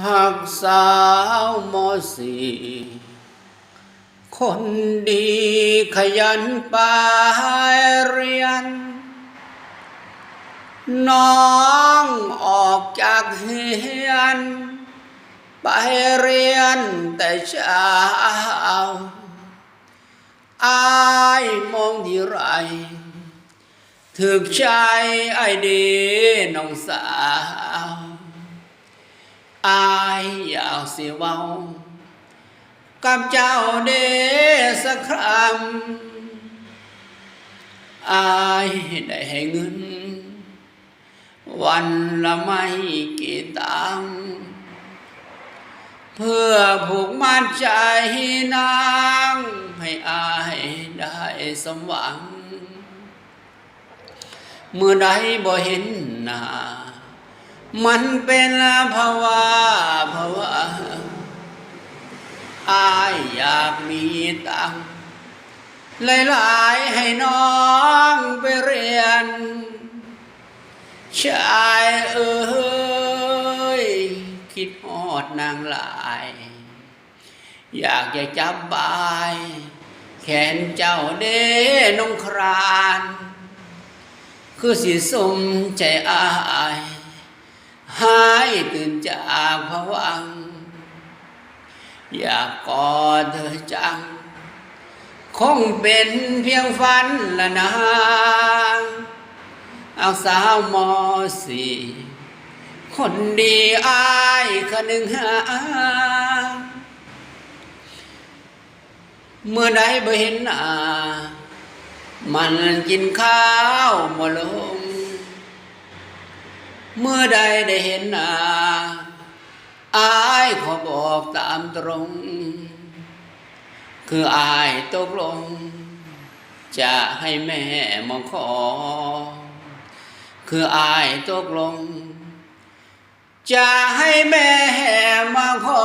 หักสาวมอสีคนดีขยันไปเรียน น้องออกจากเฮียน ไปเรียนแต่เช้าอายมองที่ไร ถึกใจไอ้ดีน้องสาว อายอยากสิเว้ากับเจ้าเดสักครั้งอายได้ให้เงิน วันละไม่กี่ตังเพื่อผูกมัดใจนาง ให้อายได้สมหวัง เมื่อใดบ่เห็นหน้า มันเป็นภาวะภาวะอายอยากมีตังค์หลายๆให้น้องไปเรียน ชายเอ้ย คิดฮอดนางหลาย อยากจะจับบาย แขนเจ้าเด้นงคราน คือสิสมใจอายหาย ตื่นจากผวัง อยากกอดเธอจัง คงเป็นเพียงฝันละนาเอาสาวมอสีคนดีอายคนหนึ่งหาเมื่อใดบ่เห็นหน้ามันกินข้าวบ่ลง เมื่อใดได้เห็นหน้าอายข อบอกตามตรง คืออายตกลง จะให้แม่มองขอ คืออายตกลง จะให้แม่มาขอ